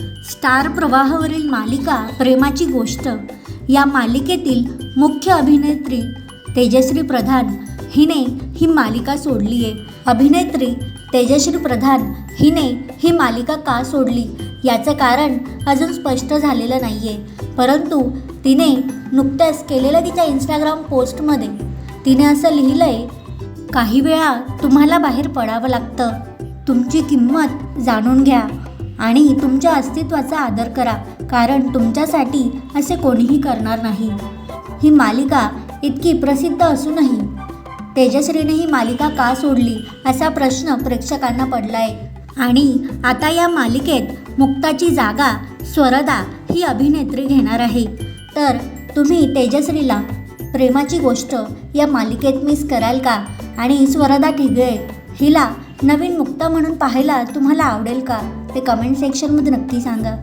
Star प्रवाहावरील मालिका प्रेमाची गोष्ट. या मालिकेतील मुख्य अभिनेत्री तेजश्री प्रधान हिने ही मालिका सोडली आहे. अभिनेत्री तेजश्री प्रधान हिने ही मालिका का सोडली? याचं कारण अजून स्पष्ट झालेलं नाही आहे परंतु तिने नुकत्याच केलेल्या तिच्या इंस्टाग्राम पोस्टमध्ये तिने असं लिहिलं आहे काही वेळा तुम्हाला बाहेर पडावं लागतं. तुमची किंमत जाणून घ्या. आणि तुमच्या अस्तित्वाचा आदर करा कारण तुमच्यासाठी असे कोणीही करणार नाही. ही मालिका इतकी प्रसिद्ध असूनही तेजश्रीने ही मालिका का सोडली असा प्रश्न प्रेक्षकांना पडला आहे आणि आता या मालिकेत मुक्ताची जागा स्वरदा ही अभिनेत्री घेणार आहे. तर तुम्ही तेजश्रीला प्रेमाची गोष्ट या मालिकेत मिस कराल का? आणि स्वरदा ठिगळे हिला नवीन मुक्ता म्हणून पाहायला तुम्हाला आवडेल का? ते कमेंट सेक्शनमध्ये नक्की सांगा.